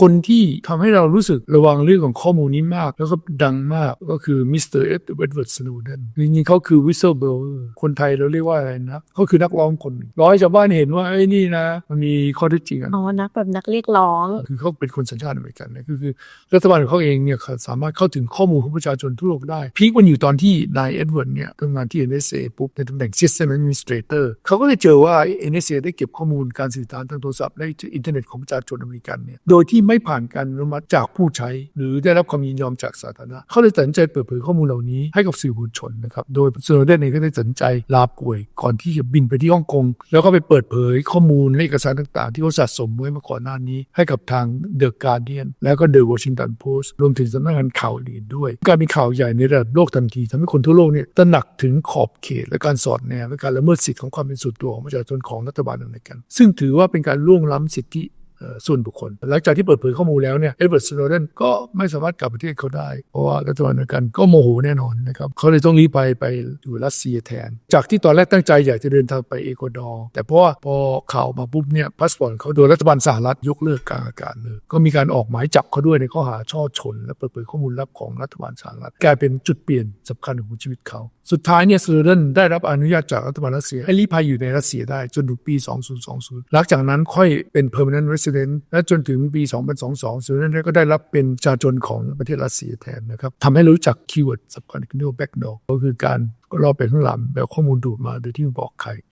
คนที่ทำให้เรารู้สึกระวังเรื่องของข้อมูลนี้มาก แล้วก็ดังมากก็คือมิสเตอร์เอ็ดเวิร์ดสโนเดนจริงๆเขาคือวิ s เซ l เบ l เ e อร์คนไทยเราเรียกว่าอะไรนะเขาคือนักร้องคนหนึ่งร้อยชาวบ้านเห็นว่าไอ้ยนี่นะ มันมีข้อเท็จจริงอะอ๋อนักแบบนักเรียกร้อง คือเขาเป็นคนสัญชาติอเมริกันนะคือคือรัฐบาลของเขาเองเนี่ยเขาสามารถเข้าถึงข้อมูลของประชาชนทั่วโลกได้พีคมันอยู่ตอนที่นายเอ็ดเวิร์ดเนี่ยทำงานที่ NSA ปุ๊บในตำแหน่ง System Administrator เขาก็เลยเจอว่า NSA ได้เก็บข้อมูลการสื่อสารทางโทรศัพท์และอินเทอร์เน็ตของประชาชนอเมริกันเนี่ยโดยที่ไม่ผ่านการอนุมัติจากผู้ใช้ หรือได้รับความยินยอมจากสาธารณะเขาเลยตัดสินใจเปิดเผยข้อมูลเหล่านี้ให้กับสื่อมวลชนนะครับโดยสโนเดนเองก็ได้ตัดสินใจลาป่วย ก่อนที่จะบินไปที่ฮ่องกงแล้วก็ไปเปิดเผยข้อมูลและเอกสารต่าง ๆ ที่เขาสะสมไว้มาก่อนหน้านี้ ให้กับทาง The Guardian แล้วก็ The Washington Post รวมถึงสำนักงานข่าวอื่นด้วย การมีข่าวใหญ่ในระดับโลกทันทีทำให้คนทั่วโลกเนี่ยตระหนักถึงขอบเขต และการสอดแนมและการละเมิดสิทธิของความเป็นส่วนตัวของประชาชนของรัฐบาลอเมริกัน ซึ่งถือว่าเป็นการล่วงล้ำสิทธิ ส่วนบุคคล หลังจากที่เปิดเผยข้อมูลแล้วเนี่ยเอ็ดเวิร์ดสโนเดนก็ไม่สามารถกลับประเทศเขาได้ เพราะว่ารัฐบาลอเมริกันก็โมโหแน่นอนนะครับเขาเลยต้องรีบไปไปอยู่รัสเซียแทน จากที่ตอนแรกตั้งใจอยากจะเดินทางไปเอกวาดอร์แต่เพราะว่าพอข่าวมาปุ๊บเนี่ยพาสปอร์ตเขาโดนรัฐบาลสหรัฐยกเลิกกลางอากาศเลยก็มีการออกหมายจับเขาด้วยในข้อหาช่อชน และเปิดเผยข้อมูลลับของรัฐบาลสหรัฐกลายเป็นจุดเปลี่ยนสำคัญของชีวิตเขาสุดท้ายเนี่ยสโนเดนได้รับอนุญาตจากรัฐบาลรัสเซียให้ลี้ภัยอยู่ในรัสเซียได้จนถึงปี 2020 หลังจากนั้นค่อยเป็น permanent resident และจนถึงปี 2022สโนเดนก็ได้รับเป็นประชาชนของประเทศรัสเซียแทนนะครับทำให้รู้จักคีย์เวิร์ดสำคัญคือเรียกว่า backdoor ก็คือการก็รอบไปข้างหลังแบบข้อมูลดูดมาโดยที่บอกใคร